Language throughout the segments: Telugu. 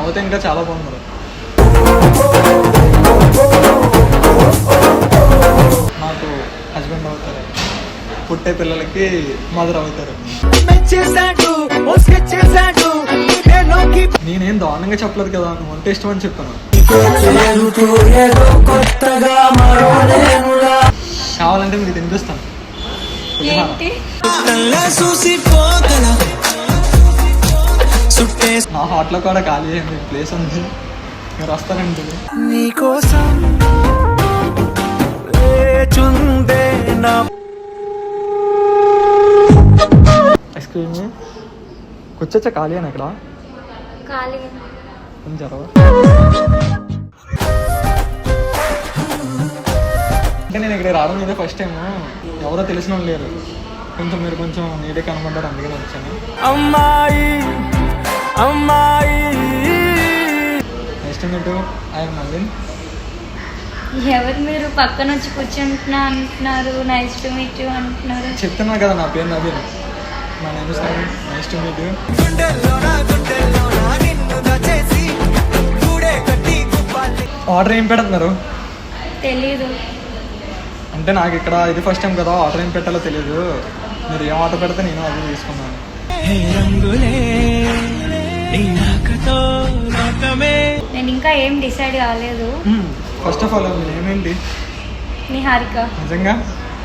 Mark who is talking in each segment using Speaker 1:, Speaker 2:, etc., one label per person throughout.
Speaker 1: నవ్వుతే ఇంకా చాలా బాగున్నారు నాకు హస్బెండ్ అవుతారు. పుట్టే పిల్లలకి మదర్ అవుతారు. నేనేం దారుణంగా చెప్పలేదు కదా నువ్వు అంటే ఇష్టం అని చెప్పాను. కావాలంటే మీకు తినిపిస్తాను. నా హాట్లో కూడా ఖాళీ అయింది. ప్లేస్ ఉంది. మీరు వస్తారండి
Speaker 2: నీకోసం లేచుందే నా
Speaker 1: ఎక్స్క్యూజ్ మీ కూర్చొచ్చా? ఖాళీ అని
Speaker 3: ఖాళీ
Speaker 1: జరగ అంటే నేను ఇక్కడ రావడం ఇదే ఫస్ట్ టైం ఎవరో తెలిసిన వాళ్ళు లేరు. కొంచెం మీరు కొంచెం నీడే కనబడ్డారు అందుకని వచ్చాను.
Speaker 2: అమ్మాయి అమ్మాయి.
Speaker 1: నెక్స్ట్ మీటు ఆయన నవీన్
Speaker 3: ఎవరు మీరు పక్కన వచ్చి కూర్చుంటున్నా అంటున్నారు? నైస్ టు మీట్ యూ అంటున్నారు.
Speaker 1: చెప్తున్నా కదా నా పేరు నవీన్. మా నేమ్ ఇస్ నవీన్ మీట్
Speaker 2: దచేసి గూడే కట్టి కుప్పాలి
Speaker 1: ఆర్డర్ ఏం పెడుతున్నారు
Speaker 3: తెలీదు.
Speaker 1: అంటే నాకు ఇక్కడ ఇది ఫస్ట్ టైం కదా ఆర్డర్ ఏం పెట్టాలో తెలియదు మీరు ఏం ఆర్డర్ పెడితే నేను అది తీసుకున్నాను.
Speaker 3: నేను ఇంకా ఏం డిసైడ్ కాలేదు.
Speaker 1: ఫస్ట్ ఆఫ్ ఆల్ మీ ఏమేంటి?
Speaker 3: నిహారిక
Speaker 1: నిజంగా?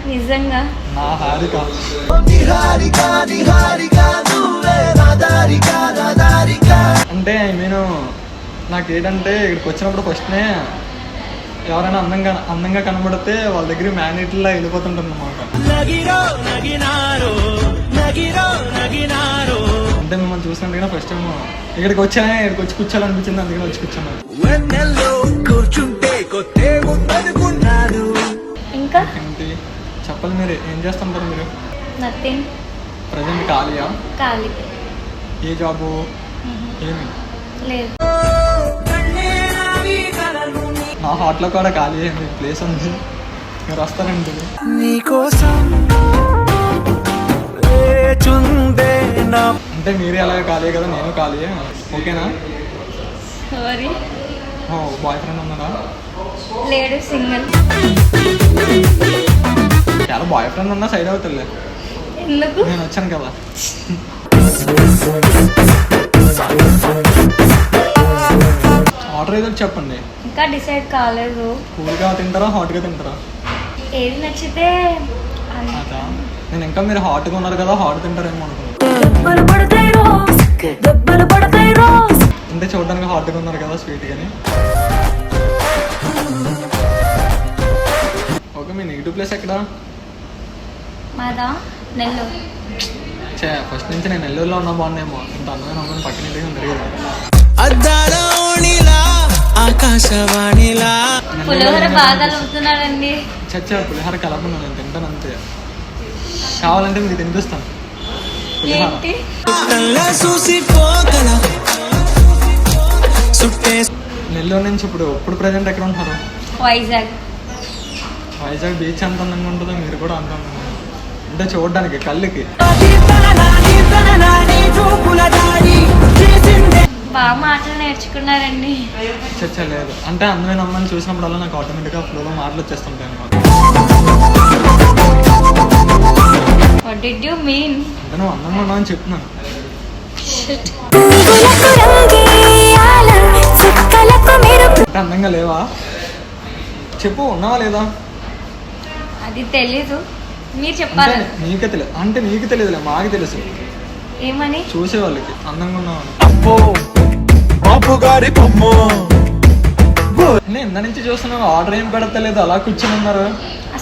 Speaker 3: నిజంగా.
Speaker 1: నా హారిక.
Speaker 2: నిహారిక నిహారిక నువ్వే నాదారిక నాదారిక
Speaker 1: అంటే ఐ మీన్ నాకు ఏంటంటే ఇక్కడికి వచ్చినప్పుడు ఫస్ట్నే ఎవరైనా అందంగా అందంగా కనబడితే వాళ్ళ దగ్గర మ్యాగ్నెట్లా వెళ్ళిపోతుంటుంది అనమాట
Speaker 2: నగిరో నగినారో.
Speaker 1: అంటే మిమ్మల్ని చూసినందుకనే ఫస్ట్ టైం ఇక్కడికి వచ్చానే ఇక్కడికి వచ్చి కూర్చోాలనిపించింది అందుకని వచ్చి కూర్చున్నాను.
Speaker 2: వెన్నెల్లో కూర్చుంటే కొత్తే ఉందనుకున్నాను
Speaker 3: ఇంకా?
Speaker 1: ఏంటి? చెప్పాలి మీరు ఏం చేస్తుంటారు మీరు?
Speaker 3: నథింగ్
Speaker 1: ప్రజెంట్ ఖాళీయా?
Speaker 3: ఖాళీ.
Speaker 1: ఏ జాబు? ఏమి?
Speaker 3: లేదు.
Speaker 1: నా హాట్లో కూడా ఖాళీ అయింది ప్లేస్ ఉంది. మీరు వస్తారండి.
Speaker 2: నీకోసం నా
Speaker 1: అంటే మీరే అలాగే ఖాళీ కదా నేను ఖాళీ. ఓకేనా?
Speaker 3: సారీ
Speaker 1: బాయ్ ఫ్రెండ్ ఉన్నారా
Speaker 3: లేడు సింగిల్
Speaker 1: చాలా బాయ్ ఫ్రెండ్ ఉన్నా సైడ్ అవుతుందిలే.
Speaker 3: ఎందుకు?
Speaker 1: నేను వచ్చాను కదా. ఆర్డర్ ఏదో ఒకటి చెప్పండి.
Speaker 3: ఇంకా డిసైడ్ కాలేదు.
Speaker 1: కూల్గా తింటారా హాట్గా తింటారా?
Speaker 3: ఏది నచ్చితే
Speaker 1: నేను ఇంకా మీరు హాట్గా ఉన్నారు కదా హాట్ తింటారేమో అనుకున్నాను అంటే చూడడానికి హాట్గా ఉన్నారు కదా స్వీట్ గాని ఓకే మీ నెగిటివ్ ప్లేస్ ఎక్కడ?
Speaker 3: మాదా నెల్లూరు.
Speaker 1: చే ఫస్ట్ నుంచి నేను నెల్లూరులో ఉన్నా బాగున్నాయేమో ఇంత అందమైన అమ్మని పక్కన ఇంటికి ఉంది
Speaker 2: ఆకాశవాణిలా.
Speaker 3: పులిహోర బాగా అవుతున్నాడండి
Speaker 1: చచ్చా పులిహోర కలపను నేను తింటాను అంతే. కావాలంటే మీకు తినిపిస్తాను.
Speaker 3: ఏంటి?
Speaker 1: నెల్లూరు నుంచి ఇప్పుడు ఇప్పుడు ప్రజెంట్ ఎక్కడ ఉంటున్నారు
Speaker 3: వైజాగ్.
Speaker 1: వైజాగ్ బీచ్ ఎంత అందంగా ఉంటుందో మీరు కూడా అంత అందంగా ఉంటారు. అంటే చూడడానికి కళ్ళకి.
Speaker 3: బాగా మాటలు నేర్చుకున్నారండి.
Speaker 1: చచ్చా లేదు. అంటే అందమైన అమ్మాయిని చూసినప్పుడల్లా నాకు ఆటోమేటిక్గా ఫ్లోలో మాటలు వచ్చేస్తుంటాయి అనమాట
Speaker 3: వాట్ డిడ్ యూ మీన్
Speaker 1: నువ్వు అందంగా ఉన్నావు అని చెప్తున్నాను అందంగా లేవా? చెప్పు ఉన్నావా లేదా?
Speaker 3: అది తెలీదు. మీరు చెప్పాలి.
Speaker 1: నీకే తెలియదు అంటే నీకు తెలియదులే మాకు తెలుసు.
Speaker 3: ఏమని?
Speaker 1: చూసే వాళ్ళకి అందంగా నేను ఇంత నుంచి చూస్తున్నాను ఆర్డర్ ఏం పెడతలేదు అలా కూర్చొని ఉన్నారు.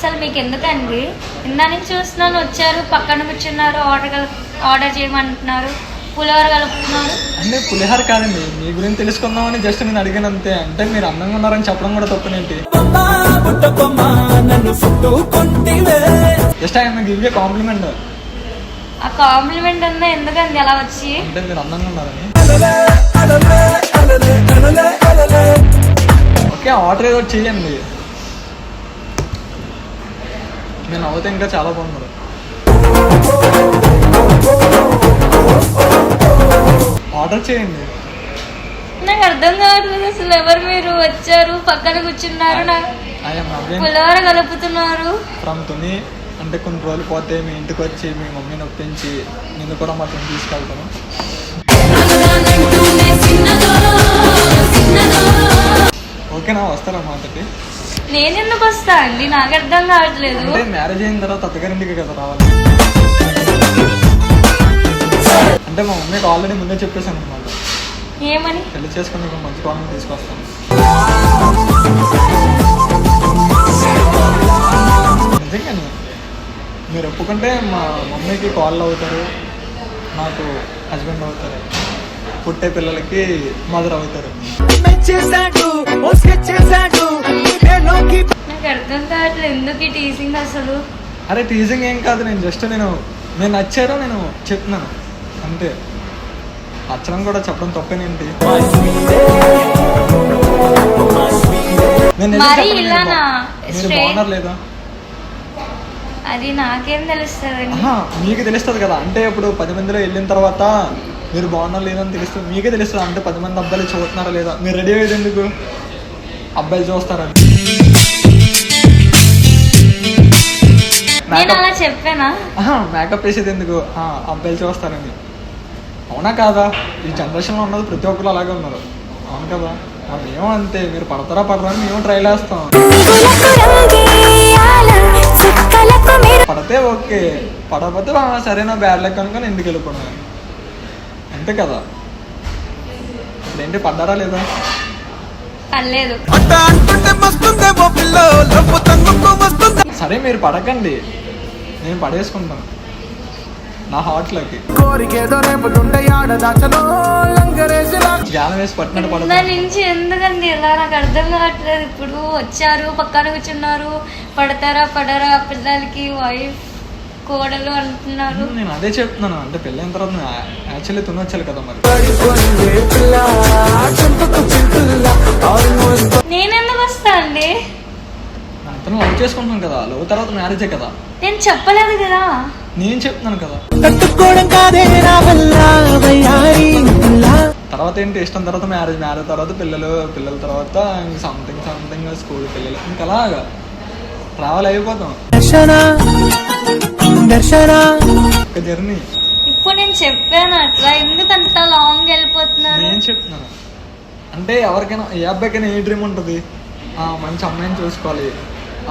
Speaker 3: అసలు మీకు ఎందుకండి? ఇందా నుంచి చూస్తున్నాను వచ్చారు పక్కన కూర్చున్నారు ఆర్డర్ కల ఆర్డర్ చేయమంటున్నారు పులిహోర కలుపుతున్నారు.
Speaker 1: అంటే పులిహార కాదండి మీ గురించి తెలుసుకుందామని జస్ట్ నేను అడిగాను అంతే. అంటే మీరు అందంగా ఉన్నారని చెప్పడం కూడా తప్పునేంటి జస్ట్ ఆయన గివ్ ఏ కాంప్లిమెంట్
Speaker 3: ఆ కాంప్లిమెంట్ ఉందా? ఎందుకండి అలా వచ్చి?
Speaker 1: అంటే మీరు అందంగా ఉన్నారని. ఓకే ఆర్డర్ ఏదో చేయండి. నేను అవుతే ఇంకా చాలా బాగున్నారు ఆర్డర్ చేయండి.
Speaker 3: నాకు అర్థం కావట్లేదు అసలు ఎవరు మీరు? వచ్చారు పక్కన కూర్చున్నారు పులిహోర కలుపుతున్నారు.
Speaker 1: ఫ్రమ్ తుని అంటే కొన్ని రోజులు పోతే మీ ఇంటికి వచ్చి మీ మమ్మీని ఒప్పించి నిన్ను కూడా మాతో తీసుకెళ్తాను. ఓకేనా వస్తారా మాతకి
Speaker 3: నేను ఎందుకు వస్తా అండి? నాకు అర్థం కావట్లేదు.
Speaker 1: అంటే మ్యారేజ్ అయిన తర్వాత అత్తగారింటికి కదా రావాలి. అంటే మా మమ్మీకి ఆల్రెడీ ముందే చెప్పేశాను అనమాట
Speaker 3: ఏమని?
Speaker 1: పెళ్ళి చేసుకుని నీకు మంచి కాలం తీసుకొస్తాను. నిజంగానే మీరు ఒప్పుకుంటే మా మమ్మీకి కాళ్ళు అవుతారు నాకు హస్బెండ్ అవుతారు. పుట్టే పిల్లలకి మదర్ అవుతారు.
Speaker 3: నాకు అర్థం కావట్లేదు ఎందుకు ఈ అసలు?
Speaker 1: అరే టీజింగ్ ఏం కాదు నేను జస్ట్ నేను నేను నచ్చారో నేను చెప్తున్నాను. అంతే. నచ్చడం కూడా చెప్పడం తప్పేనేంటి నేను నిజం
Speaker 3: మరి
Speaker 1: చెప్పను, మీరు
Speaker 3: ఇలానా?
Speaker 1: బా- మీరు
Speaker 3: Straight-
Speaker 1: బాగున్నారు లేదా?
Speaker 3: అది నాకేం తెలుస్తుందండి
Speaker 1: ఆహా, మీకు తెలుస్తుంది కదా. అంటే ఇప్పుడు పది మందిలో వెళ్ళిన తర్వాత మీరు బాగున్నారు లేదని తెలుస్తుంది మీకే తెలుస్తుంది అంటే పది మంది అబ్బాయిలు చూస్తున్నారా లేదా? మీరు రెడీ అయ్యేది ఎందుకు? అబ్బాయిలు చూస్తారని మేకప్ వేసేది ఎందుకు? అబ్బాయిలు చూస్తారని. అవునా కాదా? ఈ జనరేషన్లో ఉన్నది ప్రతి ఒక్కరు అలాగే ఉన్నారు. అవును కదా? మరి మేము అంతే మీరు పడతారా పడరా అని మేము ట్రైల్ వేస్తాం పడితే ఓకే పడకపోతే సరేనా బ్యాడ్ లెక్క అనుకొని ఎందుకు వెళ్ళిపోయినా అంతే కదా? ఇప్పుడేంటి పడ్డారా లేదా?
Speaker 2: వస్తుంది
Speaker 1: సరే మీరు పడకండి. నేను పడేసుకుంటాను. నా హార్ట్లోకి జ్ఞానం వేసి పట్టినట్టు
Speaker 3: నా
Speaker 1: పడతాను
Speaker 3: నుంచి ఎందుకండి ఇలా? నాకు అర్థం కావట్లేదు. ఇప్పుడు వచ్చారు పక్కన కూర్చున్నారు. పడతారా పడరా? పిల్లలకి వైఫ్ కోడలు అంటున్నారు.
Speaker 1: నేను అదే చెప్తున్నాను. అంటే పెళ్ళైన తర్వాత యాక్చువల్లీ తునొచ్చాలి కదా మరి.
Speaker 3: నేనెందుకు వస్తా అండి?
Speaker 1: అంతను లవ్ చేసుకుంటున్నాం కదా. లవ్ తర్వాత మ్యారేజే కదా.
Speaker 3: నేను చెప్పలేదు కదా.
Speaker 1: నేను చెప్తున్నాను కదా.
Speaker 2: తట్టుకోవడం కాదే నా వల్ల వయ్యారి పిల్ల
Speaker 1: తర్వాత ఏంటి? ఇష్టం తర్వాత మ్యారేజ్ మ్యారేజ్ తర్వాత పిల్లలు పిల్లల తర్వాత సంథింగ్ సంథింగ్ స్కూల్ పిల్లలు. ఇంకా అలాగా. ట్రావెల్ అయిపోతాం.
Speaker 2: దర్శన
Speaker 1: జర్నీ.
Speaker 3: ఇప్పుడు నేను చెప్పాను అట్లా. ఎందుకు అంత లాంగ్ వెళ్ళిపోతున్నారు?
Speaker 1: నేను చెప్తున్నాను అంటే ఎవరికైనా ఏ అబ్బాయికైనా ఏ డ్రీమ్ ఉంటుంది? ఆ మంచి అమ్మాయిని చూసుకోవాలి.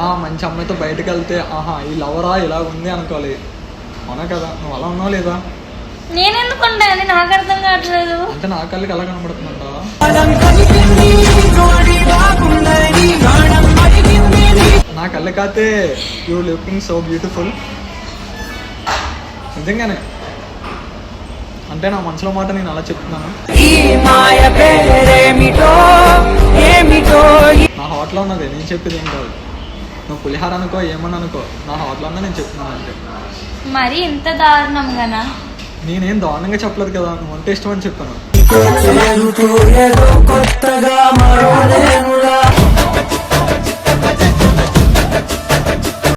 Speaker 1: ఆ మంచి అమ్మాయితో బయటకు వెళ్తే ఆహా ఈ లవరా ఇలా ఉంది అనుకోవాలి. అవునా కదా? నువ్వు అలా ఉన్నావు లేదా?
Speaker 3: నేనెందుకు ఉండాలి? నాకు అర్థం కావట్లేదు.
Speaker 1: అంటే నా కళ్ళకి ఎలా కనబడుతుందంట? నా కళ్ళకి అయితే యూ లుకింగ్ సో బ్యూటిఫుల్ నిజంగానే. అంటే నా మనసులో మాట నేను అలా చెప్తున్నాను? నా హాట్లో ఉన్నది నేను చెప్పేది ఏం కాదు. నువ్వు పులిహార అనుకో ఏమని అనుకో నా హాట్లో ఉన్నది నేను చెప్తున్నాను అంటే
Speaker 3: మరి ఇంత దారుణంగానా
Speaker 1: నేనేం దారుణంగా చెప్పలేదు కదా నువ్వు అంటే ఇష్టం అని చెప్పాను.